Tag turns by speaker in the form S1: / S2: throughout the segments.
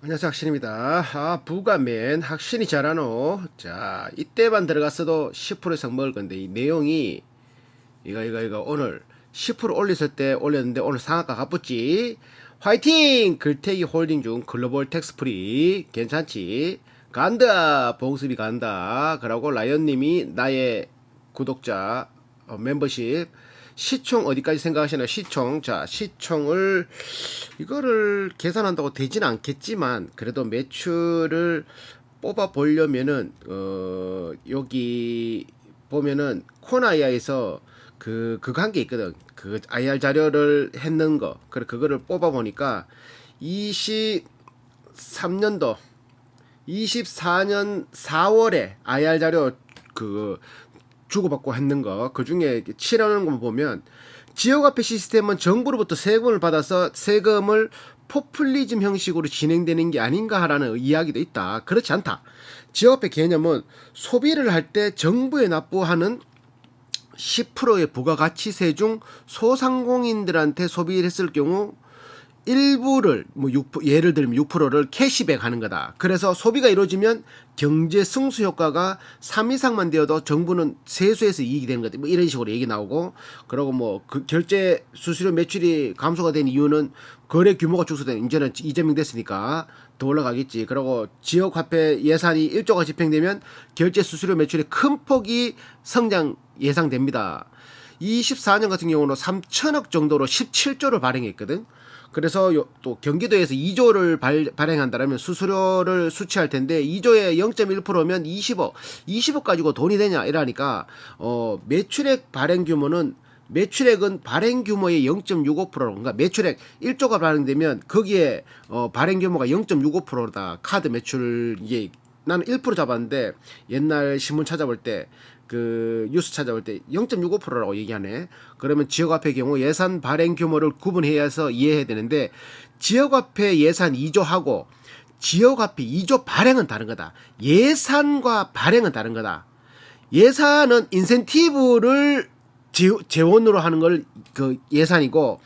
S1: 안녕하세요 학신입니다. 아 부가맨 학신이 잘하노. 자 이때만 들어갔어도 10% 이상 먹을 건데 이 내용이 이거 이거 이거 오늘 10% 올렸을 때 올렸는데 오늘 상한가 가붙지. 화이팅! 글태기 홀딩 중 글로벌 텍스 프리 괜찮지? 간다 봉습이 간다. 그러고 라이언님이 나의 구독자 어, 멤버십 시총 어디까지 생각하시나요? 시총 자 시총을 이거를 계산한다고 되지는 않겠지만 그래도 매출을 뽑아 보려면은 어 여기 보면은 코나이아에서 그 그거 한 게 있거든. 그 IR 자료를 했는 거. 그래 그거를 뽑아 보니까 23년도 24년 4월에 IR 자료 그 주고받고 했는 거, 그 중에 칠하는 거 보면 지역화폐 시스템은 정부로부터 세금을 받아서 세금을 포퓰리즘 형식으로 진행되는 게 아닌가라는 이야기도 있다. 그렇지 않다. 지역화폐 개념은 소비를 할 때 정부에 납부하는 10%의 부가가치세 중 소상공인들한테 소비를 했을 경우 일부를 뭐 6, 예를 들면 6%를 캐시백 하는 거다. 그래서 소비가 이루어지면 경제 승수 효과가 3 이상만 되어도 정부는 세수에서 이익이 되는 거다. 뭐 이런 식으로 얘기 나오고 그리고 뭐 그 결제 수수료 매출이 감소가 된 이유는 거래 규모가 축소된 이제는 이재명 됐으니까 더 올라가겠지. 그리고 지역 화폐 예산이 1조가 집행되면 결제 수수료 매출의 큰 폭이 성장 예상됩니다. 24년 같은 경우는 3천억 정도로 17조를 발행했거든. 그래서 요, 또 경기도에서 2조를 발, 발행한다면 수수료를 수취할 텐데 2조에 0.1%면 20억, 20억 가지고 돈이 되냐 이러니까 어 매출액 발행 규모는 매출액은 발행 규모의 0.65% 그러니까 매출액 1조가 발행되면 거기에 어 발행 규모가 0.65%다. 카드 매출 이게 나는 1% 잡았는데 옛날 신문 찾아볼 때 그 뉴스 찾아볼 때 0.65%라고 얘기하네. 그러면 지역화폐 경우 예산 발행 규모를 구분해야 해서 이해해야 되는데 지역화폐 예산 2조하고 지역화폐 2조 발행은 다른 거다. 예산과 발행은 다른 거다. 예산은 인센티브를 재- 재원으로 하는 걸 그 예산이고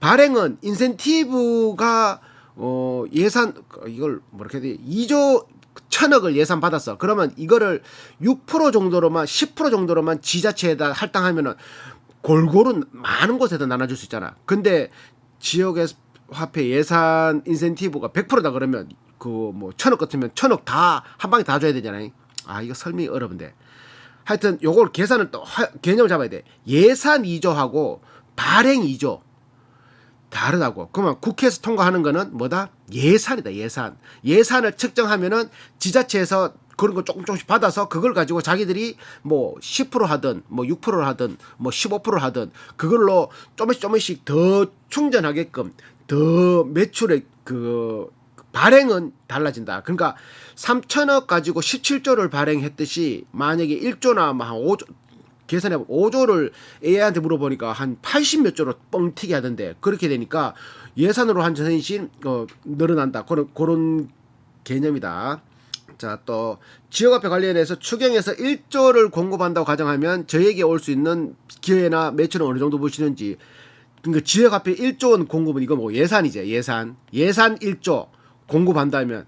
S1: 발행은 인센티브가 어 예산 이걸 뭐렇게 해야 돼 2조 천억을 예산 받았어. 그러면 이거를 6% 정도로만 10% 정도로만 지자체에다 할당하면은 골고루 많은 곳에다 나눠줄 수 있잖아. 근데 지역의 화폐 예산 인센티브가 100%다 그러면 그 뭐 천억 같으면 천억 다 한 방에 다 줘야 되잖아요. 아 이거 설명이 어려운데. 하여튼 요걸 계산을 또 하- 개념을 잡아야 돼. 예산 2조하고 발행 2조 다르다고. 그러면 국회에서 통과하는 거는 뭐다? 예산이다, 예산. 예산을 측정하면은 지자체에서 그런 거 조금 조금씩 받아서 그걸 가지고 자기들이 뭐 10% 하든 뭐 6%를 하든 뭐 15%를 하든 그걸로 조금씩 조금씩 더 충전하게끔 더 매출의 그 발행은 달라진다. 그러니까 3천억 가지고 17조를 발행했듯이 만약에 1조나 뭐한 5조 계산해 5조를 AI한테 물어보니까 한 80 몇 조로 뻥튀기 하던데 그렇게 되니까 예산으로 한 전신 어, 늘어난다. 그런 그런 개념이다. 자, 또 지역화폐 관련해서 추경에서 1조를 공급한다고 가정하면 저에게 올 수 있는 기회나 매출은 어느 정도 보시는지 그러니까 지역화폐 1조 원 공급은 이거 뭐 예산이죠. 예산. 예산 1조 공급한다면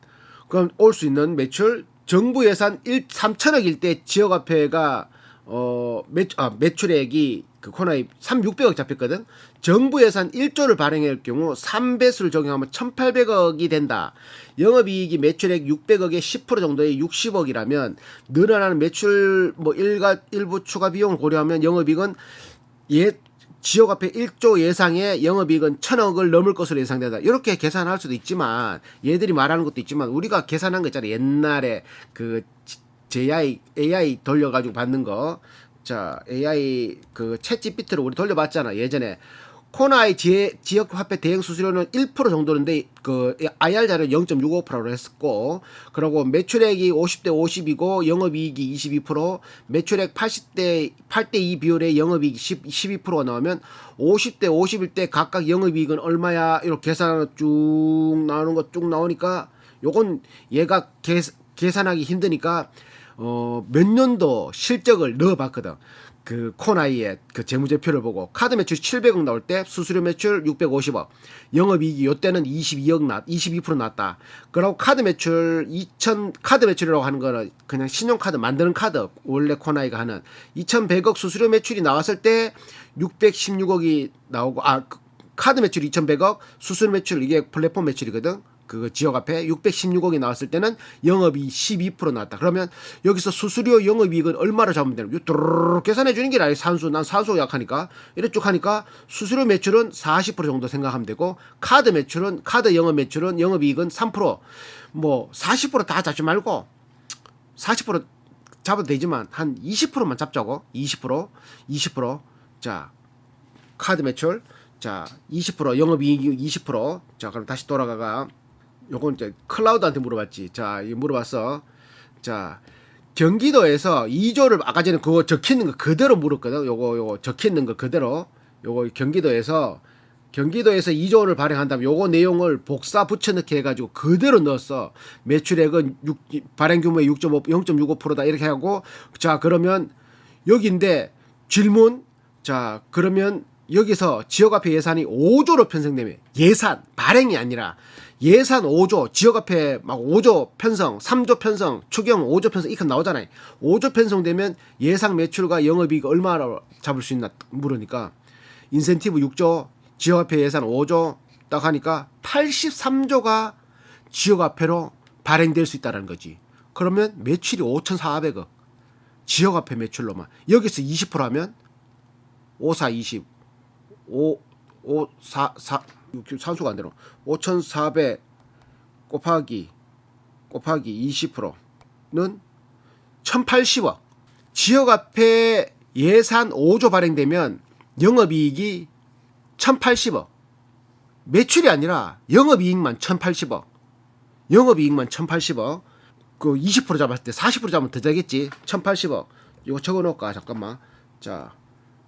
S1: 그럼 올 수 있는 매출 정부 예산 1 3천억일 때 지역화폐가 어 매, 아, 매출액이 그 코나이 3 600억 잡혔거든. 정부 예산 1조를 발행할 경우 3배수를 적용하면 1,800억이 된다. 영업이익이 매출액 600억의 10% 정도의 60억이라면 늘어나는 매출 뭐 일가 일부 추가 비용을 고려하면 영업이익은 예 지역화폐 1조 예상의 영업이익은 천억을 넘을 것으로 예상된다. 이렇게 계산할 수도 있지만 얘들이 말하는 것도 있지만 우리가 계산한 거 있잖아요. 옛날에 그 JI AI 돌려가지고 받는 거. 자 AI 그 챗GPT로 우리 돌려봤잖아 예전에. 코나이 지, 지역 화폐 대행 수수료는 1% 정도인데 그 IR 자료 0.65%로 했었고 그리고 매출액이 50대 50이고 영업이익이 22% 매출액 80대 8대 2 비율의 영업이익이 10, 12%가 나오면 50대 50일 때 각각 영업이익은 얼마야 이렇게 계산하는 쭉 나오는 거 쭉 나오니까 요건 얘가 계, 계산하기 힘드니까 어, 몇 년도 실적을 넣어봤거든. 그 코나이의 그 재무제표를 보고 카드 매출 700억 나올 때 수수료 매출 650억, 영업이익이 요때는 22억 나, 22% 났다. 그리고 카드 매출 2천 카드 매출이라고 하는 거는 그냥 신용카드 만드는 카드 원래 코나이가 하는 2,100억 수수료 매출이 나왔을 때 616억이 나오고 아 그- 카드 매출 2,100억, 수수료 매출 이게 플랫폼 매출이거든. 그 지역 앞에 616억이 나왔을 때는 영업이익 12% 나왔다. 그러면 여기서 수수료 영업이익은 얼마로 잡으면 되는 거요? 뚜루루루 계산해 주는 게 아니 산수. 난 산수 약하니까. 이래 쭉 하니까 수수료 매출은 40% 정도 생각하면 되고 카드 매출은 카드 영업 매출은 영업이익은 3%뭐 40%다 잡지 말고 40% 잡아도 되지만 한 20%만 잡자고. 20% 20%자 카드 매출. 자 20% 영업이익 20%자 그럼 다시 돌아가가 요건 이제 클라우드한테 물어봤지. 자 이 물어봤어. 자 경기도에서 2조를 아까 전에 그거 적혀 있는 거 그대로 물었거든. 요거 요거 적혀 있는 거 그대로. 요거 경기도에서 경기도에서 2조를 발행한다면 요거 내용을 복사 붙여넣기 해가지고 그대로 넣었어. 매출액은 6, 발행 규모의 6.5 0.65%다. 이렇게 하고. 자 그러면 여기인데 질문. 자 그러면 여기서 지역화폐 예산이 5조로 편성되면 예산 발행이 아니라 예산 5조 지역화폐 막 5조 편성 3조 편성 추경 5조 편성 이렇게 나오잖아요. 5조 편성되면 예상 매출과 영업이익 얼마나 잡을 수 있나 물으니까 인센티브 6조 지역화폐 예산 5조 딱 하니까 83조가 지역화폐로 발행될 수 있다는 거지. 그러면 매출이 5,400억. 지역화폐 매출로만. 여기서 20% 하면 5, 4, 20 5, 5, 4, 4 산수가 안 되노 5,400 곱하기 곱하기 20%는 1,080억. 지역화폐 예산 5조 발행되면 영업이익이 1,080억. 매출이 아니라 영업이익만 1,080억. 영업이익만 1,080억. 그 20% 잡았을 때 40% 잡으면 더 되겠지. 1,080억. 이거 적어 놓을까? 잠깐만. 자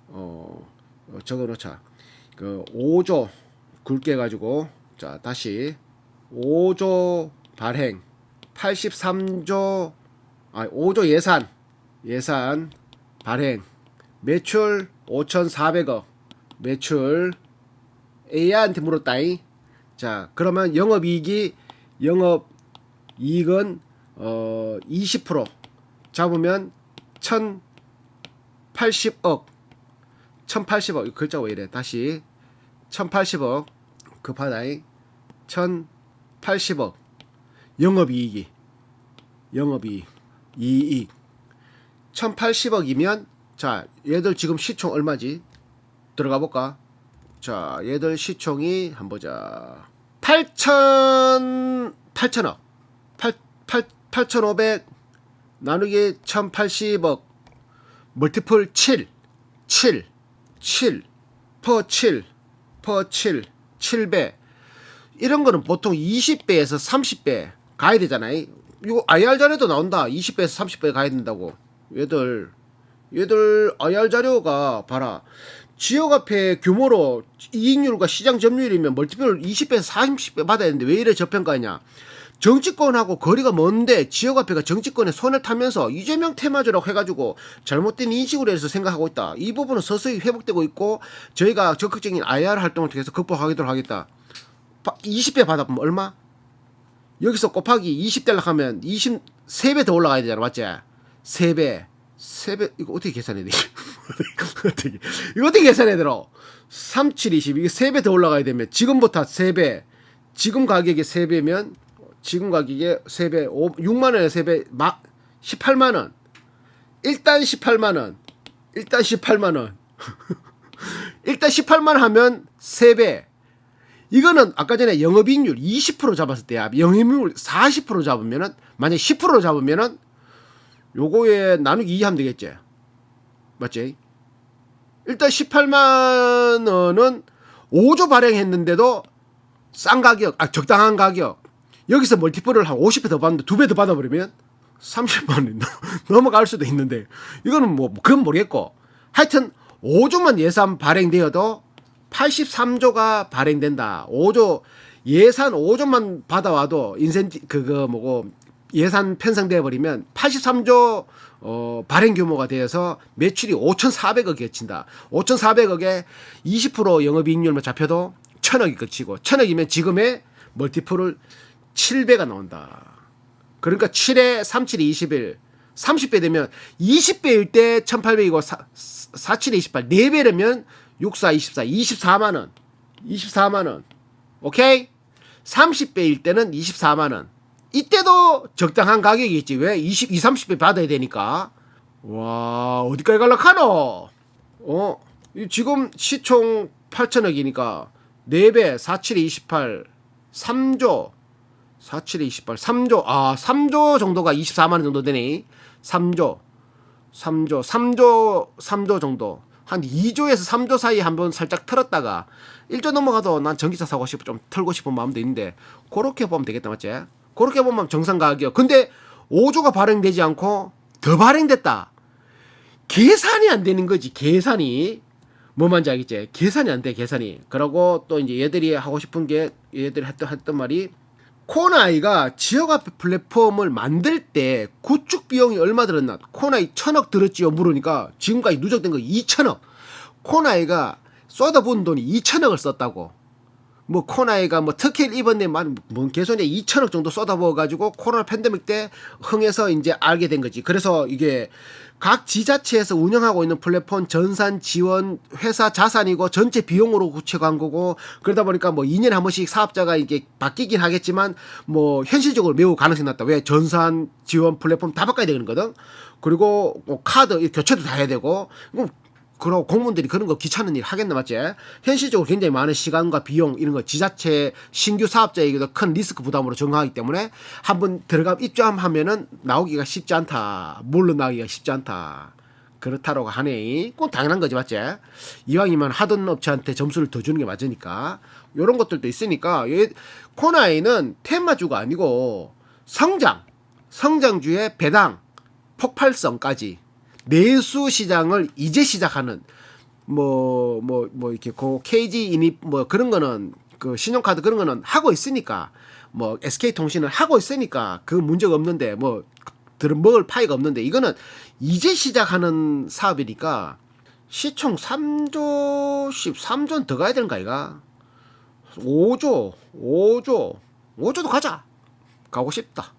S1: 어, 어, 적어 놓자. 그 5조 굵게 해가지고 자 다시. 5조 발행. 83조 아 5조 예산. 예산 발행. 매출 5,400억. 매출 AI한테 물었다이 자 그러면 영업이익이 영업이익은 어 20% 잡으면 1,080억. 1080억. 이 글자가 왜 이래? 다시. 1080억 급하다잉 1080억. 영업이익이. 영업이익. 이익. 1080억이면 자 얘들 지금 시총 얼마지? 들어가 볼까? 자 얘들 시총이 한번 보자. 8천 8천억. 8 8 8500 나누기 1080억. 멀티플 7 7 7, 퍼 7, 퍼 7, 7배. 이런 거는 보통 20배에서 30배 가야 되잖아요. 이거 IR 자료도 나온다. 20배에서 30배 가야 된다고. 얘들, 얘들 IR 자료가 봐라. 지역화폐 규모로 이익률과 시장 점유율이면 멀티플 20배에서 30배 받아야 되는데 왜 이래 저평가냐. 정치권하고 거리가 먼데 지역화폐가 정치권에 손을 타면서 이재명 테마주라고 해가지고 잘못된 인식으로 해서 생각하고 있다. 이 부분은 서서히 회복되고 있고 저희가 적극적인 IR 활동을 통해서 극복하도록 하겠다. 20배 받아보면 얼마? 여기서 곱하기 20달러 하면 20, 3배 더 올라가야 되잖아. 맞지? 3배. 3배, 이거 어떻게 계산해야 돼? 어떻게, 이거 어떻게 계산해야 되노? 3, 7, 20. 이게 3배 더 올라가야 되면 지금부터 3배. 지금 가격이 3배면 지금 가격에 3배, 5, 6만 원에 3배, 막 18만 원. 일단 18만 원. 일단 18만 원. 일단 18만 원 하면 3배. 이거는 아까 전에 영업이익률 20% 잡았을 때야. 영업이익률 40% 잡으면은 만약 10% 잡으면은 요거에 나누기 2 하면 되겠지. 맞지? 일단 18만 원은 5조 발행했는데도 싼 가격, 아 적당한 가격. 여기서 멀티플을 한 50배 더 받는데 두 배 더 받아버리면 30만 원이 넘어갈 수도 있는데 이거는 뭐 그건 모르겠고 하여튼 5조만 예산 발행되어도 83조가 발행된다. 5조 예산 5조만 받아와도 인센티 그거 뭐고 예산 편성돼 버리면 83조 어, 발행 규모가 되어서 매출이 5,400억에 그친다. 5,400억에 20% 영업이익률만 잡혀도 1,000억이 그치고 1,000억이면 지금의 멀티플을 7배가 나온다. 그러니까 7에 37이 21, 30배 되면 20배일 때 1,800이고 4, 4 7에 28, 4배라면 64, 24, 24만 원. 24만 원. 오케이? 30배일 때는 24만 원. 이때도 적당한 가격이겠지. 왜? 20, 20, 30배 받아야 되니까. 와, 어디까지 갈락하노? 어, 이 지금 시총 8천억이니까 4배, 4, 7에 28, 3조, 4, 7에 28, 3조, 아, 3조 정도가 24만 원 정도 되네. 3조, 3조, 3조, 3조 정도. 한 2조에서 3조 사이 한번 살짝 틀었다가 1조 넘어가도 난 전기차 사고 싶어 좀 털고 싶은 마음도 있는데 그렇게 보면 되겠다 맞지? 그렇게 보면 정상 가격. 근데 5조가 발행되지 않고 더 발행됐다. 계산이 안 되는 거지. 계산이 뭐 뭔지 알겠지? 계산이 안 돼. 계산이. 그러고 또 이제 얘들이 하고 싶은 게 얘들이 했던 했던 말이 코나이가 지역 앞에 플랫폼을 만들 때 구축 비용이 얼마 들었나? 코나이 천억 들었지요? 물으니까 지금까지 누적된 거 2천억. 코나이가 쏟아부은 돈이 2천억을 썼다고. 뭐 코나이가 뭐 특혜를 입었네 말뭔 개소리야 2천억 정도 쏟아부어 가지고 코로나 팬데믹 때 흥해서 이제 알게 된 거지. 그래서 이게 각 지자체에서 운영하고 있는 플랫폼 전산 지원 회사 자산이고 전체 비용으로 구체화한 거고 그러다 보니까 뭐 2년에 한 번씩 사업자가 이게 바뀌긴 하겠지만 뭐 현실적으로 매우 가능성이 낮다. 왜 전산 지원 플랫폼 다 바꿔야 되는 거든. 그리고 뭐 카드 교체도 다 해야 되고 그러고 공무원들이 그런 거 귀찮은 일 하겠나 맞지? 현실적으로 굉장히 많은 시간과 비용 이런 거 지자체 신규 사업자에게도 큰 리스크 부담으로 정하기 때문에 한번 들어가 입점하면은 나오기가 쉽지 않다. 물러나기가 쉽지 않다. 그렇다라고 하네. 그건 당연한 거지 맞지? 이왕이면 하던 업체한테 점수를 더 주는 게 맞으니까 요런 것들도 있으니까 얘 코나이는 테마주가 아니고 성장, 성장주의 배당, 폭발성까지 내수 시장을 이제 시작하는 뭐뭐 뭐 이렇게 고 KG 인입 뭐 그런 거는 그 신용카드 그런 거는 하고 있으니까 뭐 SK 통신은 하고 있으니까 그 문제가 없는데 뭐 들은 먹을 파이가 없는데 이거는 이제 시작하는 사업이니까 시총 3조씩 3조는 더 가야 되는 거 아이가 5조 5조 5조도 가자. 가고 싶다